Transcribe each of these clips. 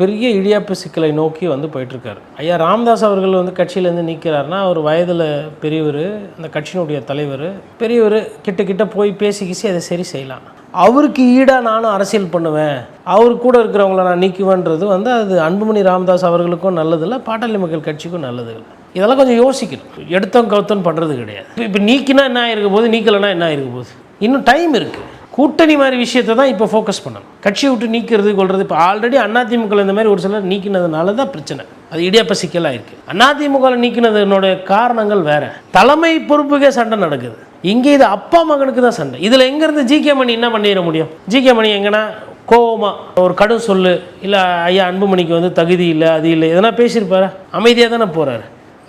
பெரிய இடியாப்பு சிக்கலை நோக்கி வந்து போயிட்டுருக்காரு. ஐயா ராமதாஸ் அவர்கள் வந்து கட்சியிலேருந்து நீக்கிறாருன்னா அவர் வயதில் பெரியவர் அந்த கட்சியினுடைய தலைவர் பெரியவர் கிட்ட கிட்ட போய் பேசி கீசி அதை சரி செய்யலாம். அவருக்கு ஈடாக நானும் அரசியல் பண்ணுவேன். அவர் கூட இருக்கிறவங்கள நான் நீக்குவேன்றது வந்து அது அன்புமணி ராமதாஸ் அவர்களுக்கும் நல்லதில்லை பாட்டாளி மக்கள் கட்சிக்கும் நல்லது இல்லை இதெல்லாம் கொஞ்சம் யோசிக்கணும். எடுத்தோம் கவுத்தம் பண்ணுறது கிடையாது. இப்போ நீக்கினா என்ன ஆயிருக்க போது நீக்கலைன்னா என்ன ஆயிருக்க போகுது? இன்னும் டைம் இருக்குது கூட்டணி மாதிரி விஷயத்தை தான் இப்போ ஃபோக்கஸ் பண்ணணும். கட்சியை விட்டு நீக்கிறது கொள்வது இப்போ ஆல்ரெடி அதிமுக இந்த மாதிரி ஒரு சிலர் நீக்கினதுனால தான் பிரச்சனை. அது இடியாப்ப சிக்கலாக இருக்குது அதிமுக நீக்கினதனோட காரணங்கள் வேறு. தலைமை பொறுப்புக்கே சண்டை நடக்குது. இங்கே இது அப்பா மகனுக்கு தான் சண்டை. இதில் எங்கேருந்து ஜிகே மணி என்ன பண்ணிட முடியும்? ஜிகே மணி எங்கன்னா கோவமாக ஒரு கடும் சொல்லு இல்லை ஐயா அன்புமணிக்கு வந்து தகுதி இல்லை அது இல்லை எதனா பேசியிருப்பாரு? அமைதியாக தானே போகிறாரு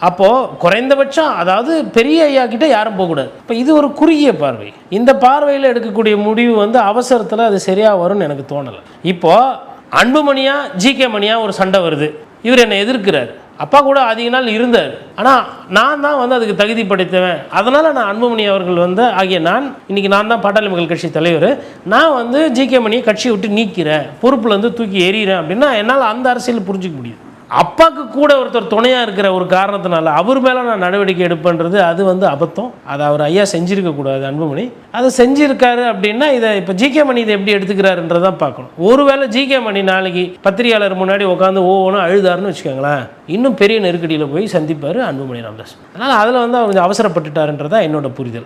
அப்போது குறைந்தபட்சம் அதாவது பெரிய ஐயா கிட்ட யாரும் போகக்கூடாது இப்போ இது ஒரு குறுகிய பார்வை. இந்த பார்வையில் எடுக்கக்கூடிய முடிவு வந்து அவசரத்தில் அது சரியாக வரும்னு எனக்கு தோணலை. இப்போது அன்புமணியா ஜிகே மணியா ஒரு சண்டை வருது. இவர் என்னை எதிர்க்கிறார். அப்பா கூட அதிக நாள் இருந்தார். ஆனால் நான் தான் வந்து அதுக்கு தகுதி படைத்தவன். அதனால் நான் அன்புமணி அவர்கள் வந்து ஆகிய நான் இன்னைக்கு நான் தான் பாட்டாளி மக்கள் கட்சி தலைவர். நான் வந்து ஜிகே மணியை கட்சியை விட்டு நீக்கிறேன். பொறுப்புலேருந்து தூக்கி எறிகிறேன் அப்படின்னா என்னால் அந்த அரசியல் புரிஞ்சிக்க முடியுது. அப்பாவுக்கு கூட ஒருத்தர் துணையாக இருக்கிற ஒரு காரணத்தினால அவர் மேலே நான் நடவடிக்கை எடுப்பேன்றது அது வந்து அபத்தம். அதை அவர் ஐயா செஞ்சுருக்கக்கூடாது அன்புமணி. அதை செஞ்சுருக்காரு அப்படின்னா இதை இப்போ ஜிகே மணி இதை எப்படி எடுத்துக்கிறாருன்றதான் பார்க்கணும். ஒருவேளை ஜிகே மணி நாளைக்கு பத்திரிகையாளர் முன்னாடி உட்காந்து ஒவ்வொன்றும் அழுதாருன்னு வச்சுக்கோங்களேன் இன்னும் பெரிய நெருக்கடியில் போய் சந்திப்பார் அன்புமணி ராமதாஸ். அதனால் அதில் வந்து அவர் கொஞ்சம் அவசரப்பட்டுட்டாருன்றதான் என்னோட புரிதல்.